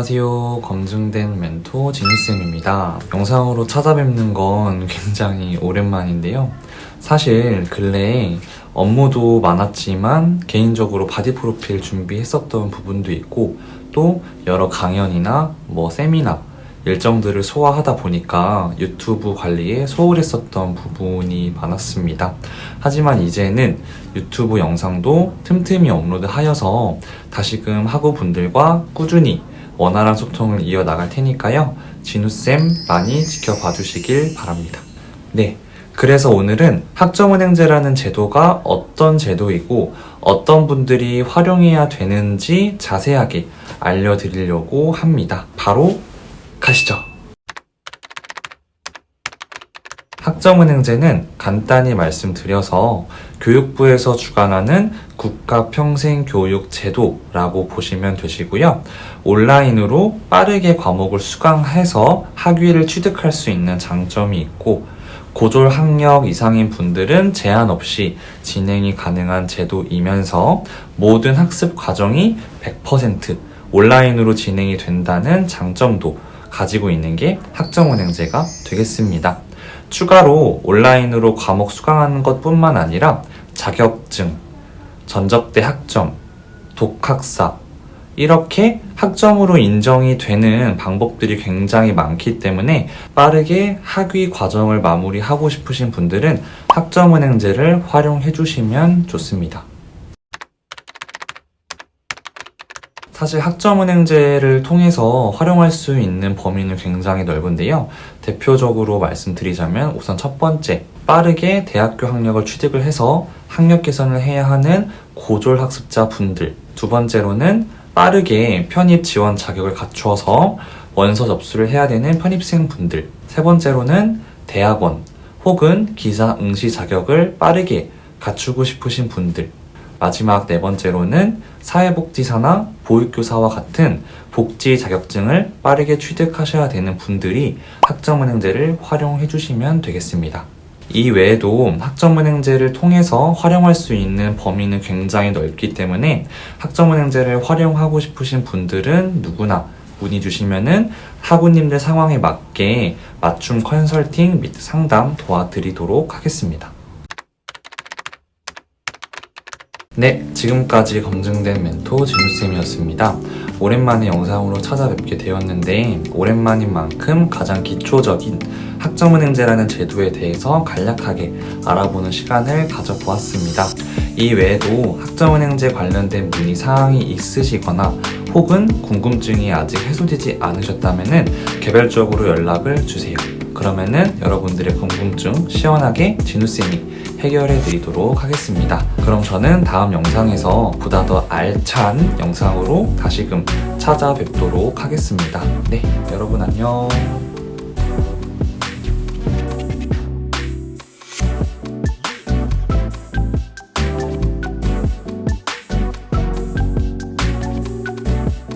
안녕하세요. 검증된 멘토 진우쌤입니다. 영상으로 찾아뵙는 건 굉장히 오랜만인데요. 사실 근래에 업무도 많았지만 개인적으로 바디 프로필 준비했었던 부분도 있고 또 여러 강연이나 뭐 세미나 일정들을 소화하다 보니까 유튜브 관리에 소홀했었던 부분이 많았습니다. 하지만 이제는 유튜브 영상도 틈틈이 업로드하여서 다시금 학우분들과 꾸준히 원활한 소통을 이어나갈 테니까요. 진우쌤 많이 지켜봐 주시길 바랍니다. 네. 그래서 오늘은 학점은행제라는 제도가 어떤 제도이고 어떤 분들이 활용해야 되는지 자세하게 알려드리려고 합니다. 바로 가시죠. 학점은행제는 간단히 말씀드려서 교육부에서 주관하는 국가평생교육제도라고 보시면 되시고요. 온라인으로 빠르게 과목을 수강해서 학위를 취득할 수 있는 장점이 있고 고졸 학력 이상인 분들은 제한 없이 진행이 가능한 제도이면서 모든 학습 과정이 100% 온라인으로 진행이 된다는 장점도 가지고 있는 게 학점은행제가 되겠습니다. 추가로 온라인으로 과목 수강하는 것 뿐만 아니라 자격증, 전적대 학점, 독학사, 이렇게 학점으로 인정이 되는 방법들이 굉장히 많기 때문에 빠르게 학위 과정을 마무리하고 싶으신 분들은 학점은행제를 활용해 주시면 좋습니다. 사실 학점은행제를 통해서 활용할 수 있는 범위는 굉장히 넓은데요. 대표적으로 말씀드리자면 우선 첫 번째, 빠르게 대학교 학력을 취득을 해서 학력 개선을 해야 하는 고졸 학습자 분들. 두 번째로는 빠르게 편입 지원 자격을 갖추어서 원서 접수를 해야 되는 편입생 분들. 세 번째로는 대학원 혹은 기사 응시 자격을 빠르게 갖추고 싶으신 분들. 마지막 네 번째로는 사회복지사나 보육교사와 같은 복지 자격증을 빠르게 취득하셔야 되는 분들이 학점은행제를 활용해 주시면 되겠습니다. 이 외에도 학점은행제를 통해서 활용할 수 있는 범위는 굉장히 넓기 때문에 학점은행제를 활용하고 싶으신 분들은 누구나 문의 주시면은 학우님들 상황에 맞게 맞춤 컨설팅 및 상담 도와드리도록 하겠습니다. 네, 지금까지 검증된 멘토 진우쌤이었습니다. 오랜만에 영상으로 찾아뵙게 되었는데, 오랜만인 만큼 가장 기초적인 학점은행제라는 제도에 대해서 간략하게 알아보는 시간을 가져보았습니다. 이 외에도 학점은행제 관련된 문의 사항이 있으시거나 혹은 궁금증이 아직 해소되지 않으셨다면 개별적으로 연락을 주세요. 그러면은 여러분들의 궁금증 시원하게 진우쌤이 해결해 드리도록 하겠습니다. 그럼 저는 다음 영상에서 보다 더 알찬 영상으로 다시금 찾아뵙도록 하겠습니다. 네, 여러분 안녕.